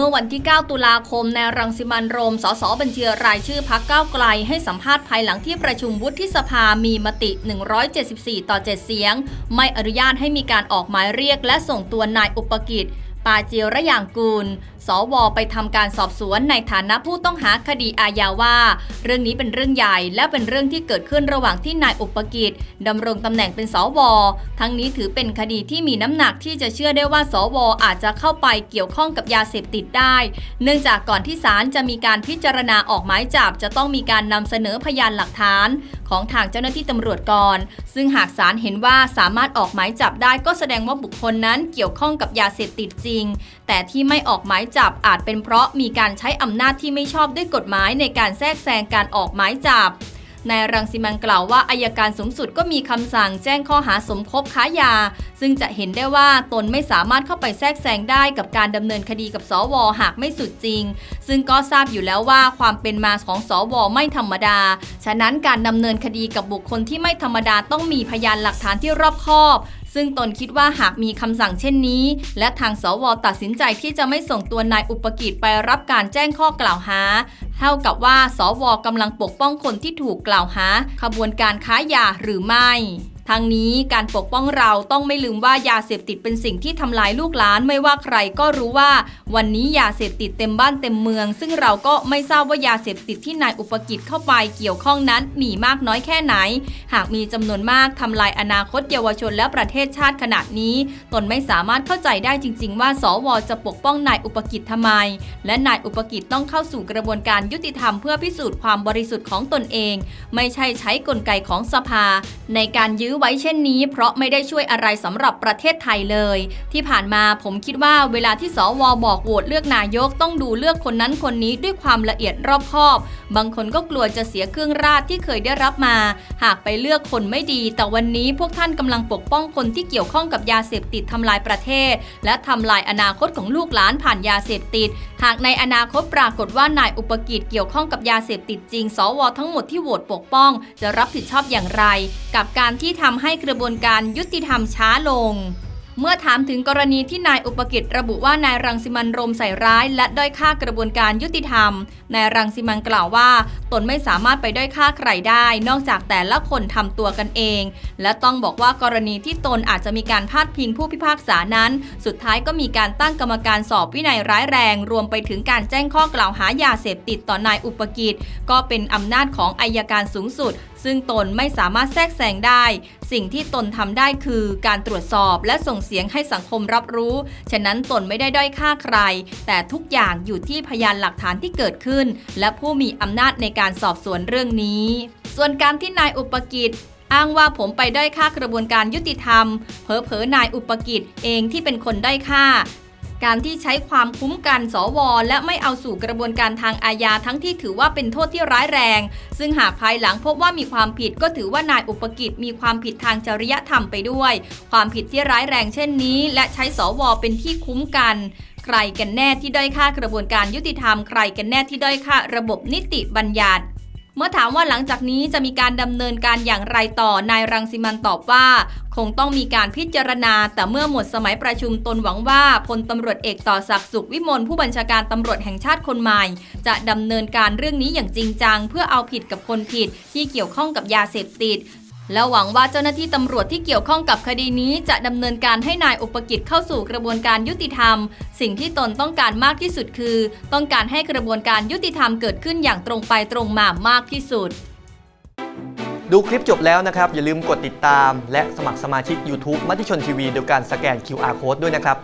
มื่อวันที่ 9 ตุลาคมนายรังสิมันโรม สสบัญชีรายชื่อพักก้าวไกล ให้สัมภาษณ์ภายหลังที่ประชุมวุฒิสภามีมติ 174 ต่อ 7 เสียง ไม่อนุญาตให้มีการออกหมายเรียกและส่งตัวนายอุปกิจปาเจียระยางกูล สวไปทำการสอบสวนในฐานะผู้ต้องหาคดีอาญาว่า เรื่องนี้เป็นเรื่องใหญ่และเป็นเรื่องที่เกิดขึ้นระหว่างที่นายอุปกิจดำรงตำแหน่งเป็นสวทั้งนี้ถือเป็นคดีที่มีน้ำหนักที่จะเชื่อได้ว่า สวอาจจะเข้าไปเกี่ยวข้องกับยาเสพติดได้ เนื่องจากก่อนที่ศาลจะมีการพิจารณาออกหมายจับ จะต้องมีการนำเสนอพยานหลักฐาน ของทางเจ้าหน้าที่ตำรวจก่อน ซึ่งหากศาลเห็นว่าสามารถออกหมายจับได้ก็แสดงว่าบุคคลนั้นเกี่ยวข้องกับยาเสพติดจริง แต่ที่ไม่ออกหมายจับอาจเป็นเพราะมีการใช้อำนาจที่ไม่ชอบด้วยกฎหมายในการแทรกแซงการออกหมายจับนายรังสิมันกล่าวว่าอายการสูงสุดก็มีคำสั่งแจ้งข้อหาสมคบค้ายา ซึ่งจะเห็นได้ว่าตนไม่สามารถเข้าไปแทรกแซงได้กับการดำเนินคดีกับสวหากไม่สุดจริง ซึ่งก็ทราบอยู่แล้วว่าความเป็นมาของสวไม่ธรรมดา ฉะนั้นการดำเนินคดีกับบุคคลที่ไม่ธรรมดาต้องมีพยานหลักฐานที่รอบคอบ ซึ่งตนคิดว่าหากมีคำสั่งเช่นนี้ และทางสวตัดสินใจที่จะไม่ส่งตัวนายอุปกิจไปรับการแจ้งข้อกล่าวหา เท่ากับว่า สวกำลังปกป้องคนที่ถูกกล่าวหา ขบวนการค้ายาหรือไม่ ทางนี้การปกป้องเราต้องไม่ลืมว่ายาเสพติดเป็นสิ่งที่ทำลายลูกหลานไม่ว่าใครก็รู้ว่า วันนี้ยาเสพติดเต็มบ้านเต็มเมือง ซึ่งเราก็ไม่ทราบว่ายาเสพติดที่นายอุปกิจเข้าไปเกี่ยวข้องนั้นมีมากน้อยแค่ไหน หากมีจำนวนมากทำลายอนาคตเยาวชนและประเทศชาติขนาดนี้ ตนไม่สามารถเข้าใจได้จริง ๆ ว่าสวจะปกป้องนายอุปกิจทำไม และนายอุปกิจต้องเข้าสู่กระบวนการยุติธรรมเพื่อพิสูจน์ความบริสุทธิ์ของตนเอง ไม่ใช่ใช้กลไกของสภา ในการยื้อไว้เช่นนี้ เพราะไม่ได้ช่วยอะไรสำหรับประเทศไทยเลย ที่ผ่านมาผมคิดว่าเวลาที่สวบอกโหวตเลือกนายกต้องดูเลือกคนนั้นคนนี้ด้วยความละเอียดรอบคอบ บางคนก็กลัวจะเสียเครื่องราชที่เคยได้รับมา หากไปเลือกคนไม่ดี แต่วันนี้พวกท่านกำลังปกป้องคนที่เกี่ยวข้องกับยาเสพติดทำลายประเทศ และทำลายอนาคตของลูกหลานผ่านยาเสพติด หากในอนาคตปรากฏว่านายอุปกิจเกี่ยวข้องกับยาเสพติดจริง สวทั้งหมดที่โหวตปกป้อง จะรับผิดชอบอย่างไร กับการที่ทำให้กระบวนการยุติธรรมช้าลง เมื่อถามถึงกรณีที่นายอุปกิจระบุว่านายรังสิมันโรมใส่ร้าย และด้อยค่ากระบวนการยุติธรรม นายรังสิมันกล่าวว่า ตนไม่สามารถไปด้อยค่าใครได้ นอกจากแต่ละคนทำตัวกันเอง และต้องบอกว่ากรณีที่ตนอาจจะมีการพาดพิงผู้พิพากษานั้น สุดท้ายก็มีการตั้งกรรมการสอบวินัยร้ายแรง รวมไปถึงการแจ้งข้อกล่าวหายาเสพติดต่อนายอุปกิจก็เป็นอำนาจของอายการสูงสุดซึ่งตนไม่สามารถแทรกแซงได้ สิ่งที่ตนทำได้คือการตรวจสอบและส่งเสียงให้สังคมรับรู้ ฉะนั้นตนไม่ได้ด้อยค่าใคร แต่ทุกอย่างอยู่ที่พยานหลักฐานที่เกิดขึ้น และผู้มีอำนาจในการสอบสวนเรื่องนี้ ส่วนการที่นายอุปกิจอ้างว่าผมไปด้อยค่ากระบวนการยุติธรรม เผลอๆนายอุปกิจเองที่เป็นคนด้อยค่า การที่ใช้ความคุ้มกันสวและไม่เอาสู่กระบวนการทางอาญาทั้งที่ถือว่าเป็นโทษที่ร้ายแรง ซึ่งหากภายหลังพบว่ามีความผิดก็ถือว่านายอุปกิจมีความผิดทางจริยธรรมไปด้วย ความผิดที่ร้ายแรงเช่นนี้ และใช้สวเป็นที่คุ้มกันใครกันแน่ที่ด้อยค่ากระบวนการยุติธรรม ใครกันแน่ที่ด้อยค่าระบบนิติบัญญัติ เมื่อถามว่าหลังจากนี้จะมีการดำเนินการอย่างไรต่อนายรังสิมันตอบว่า คงต้องมีการพิจารณา แต่เมื่อหมดสมัยประชุมตนหวังว่าพลตำรวจเอกต่อศักดิ์สุขวิมลผู้บัญชาการตำรวจแห่งชาติคนใหม่ จะดำเนินการเรื่องนี้อย่างจริงจัง เพื่อเอาผิดกับคนผิดที่เกี่ยวข้องกับยาเสพติด และหวังว่าเจ้าหน้าที่ตำรวจที่เกี่ยวข้องกับคดีนี้จะดำเนินการให้นายอุปกิจเข้าสู่กระบวนการยุติธรรม สิ่งที่ตนต้องการมากที่สุดคือ ต้องการให้กระบวนการยุติธรรมเกิดขึ้นอย่างตรงไปตรงมามากที่สุด ดูคลิปจบแล้วนะครับ อย่าลืมกดติดตาม และสมัครสมาชิก YouTube มติชนทีวีโดยการสแกน QR Code ด้วยนะครับ